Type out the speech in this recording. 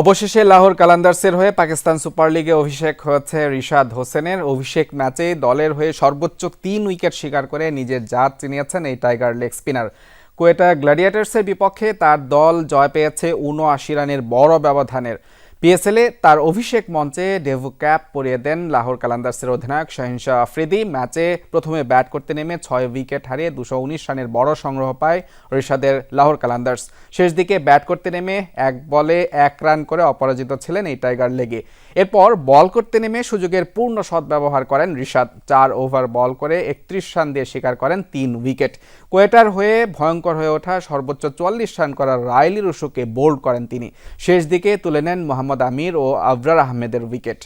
অবশেষে লাহোর কালান্দার্সের হয়ে পাকিস্তান সুপার লিগে অভিষেক হয়েছে রিশাদ হোসেনের। অভিষেক ম্যাচে দলের হয়ে সর্বোচ্চ তিন উইকেট শিকার করে নিজের জাত চিনিয়েছেন এই টাইগার লেগ স্পিনার। কোয়েটা গ্ল্যাডিয়েটার্সের বিপক্ষে তার দল জয় পেয়েছে উনআশি রানের বড় ব্যবধানের। পিএসএলে তার অভিষেক মঞ্চে ডেভু ক্যাপ পরিয়ে দেন লাহোর কালান্দার্সের অধিনায়ক শাহিনশাহ আফ্রিদি। ম্যাচে প্রথমে ব্যাট করতে নেমে ছয় উইকেট হারিয়ে দুশো উনিশ রানের বড় সংগ্রহ পায় ঋষাদের লাহোর কালান্দার্স। শেষ দিকে ব্যাট করতে নেমে এক বলে এক রান করে অপরাজিত ছিলেন এই টাইগার লেগে। এরপর বল করতে নেমে সুযোগের পূর্ণ সদ্ব্যবহার করেন ঋষাদ চার ওভার বল করে একত্রিশ রান দিয়ে শিকার করেন তিন উইকেট। কোয়েটার হয়ে ভয়ঙ্কর হয়ে ওঠা সর্বোচ্চ চুয়াল্লিশ রান করা রাইলি রুশুকে বোল্ড করেন তিনি। শেষ দিকে তুলে নেন মোহাম্মদ আমির ও আবরার আহমেদের উইকেট